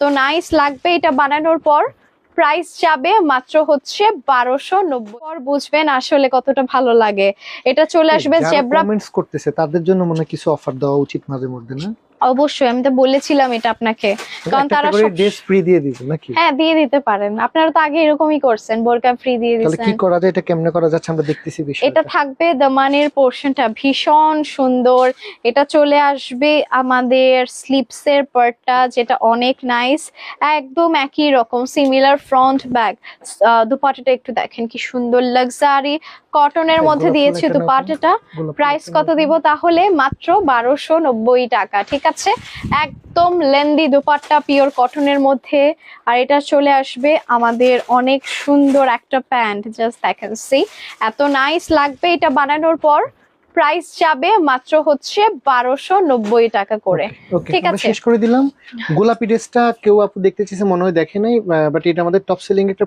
তো নাইস লাগবে এটা বানানোর পর। প্রাইস যাবে মাত্র হচ্ছে বারোশো নব্বই। পর বুঝবেন আসলে কতটা ভালো লাগে। এটা চলে আসবে জেব্রা কমেন্টস করতেছে তাদের জন্য মনে হয় কিছু অফার দেওয়া উচিত মাঝে মধ্যে না? অবশ্যই আমি তো বলেছিলাম এটা আপনাকে। কারণ তারা সব- ড্রেস ফ্রি দিয়ে দিবে নাকি? হ্যাঁ দিয়ে দিতে পারেন। আপনারা তো আগে এরকমই করছেন বোরকা ফ্রি দিয়ে তাহলে কি করা যায়? এটা কেমনে করা যাচ্ছে? আমরা দেখতেছি এটা থাকবে দামানের পোর্শনটা ভীষণ সুন্দর। এটা চলে আসবে আমাদের স্লিপসের পার্টটা যেটা অনেক নাইস একদম একই রকম সিমিলার ফ্রন্ট ব্যাগ দুপাটাটা একটু দেখেন কি সুন্দর লাক্সারি কটনের হ্যাঁ, মধ্যে দিয়েছি। দুপাটাটা প্রাইস কত দিব তাহলে? মাত্র বারোশো নব্বই টাকা ঠিক আছে একদম লেন্দি দুপাট্টা পিওর কটনের মধ্যে। আর এটা চলে আসবে আমাদের অনেক সুন্দর একটা প্যান্ট জাস্ট দেখেন সি এত নাইস লাগবে এটা বানানোর পর। প্রাইস যাবে মাত্র হচ্ছে বারোশো নব্বই টাকা করে। ঠিক আছে। শেষ করে দিলাম। গোলাপি ড্রেসটা কেউ আপু দেখতে চেয়েছে মনে হয় দেখে নাই বাট এটা আমাদের টপ সেলিং একটা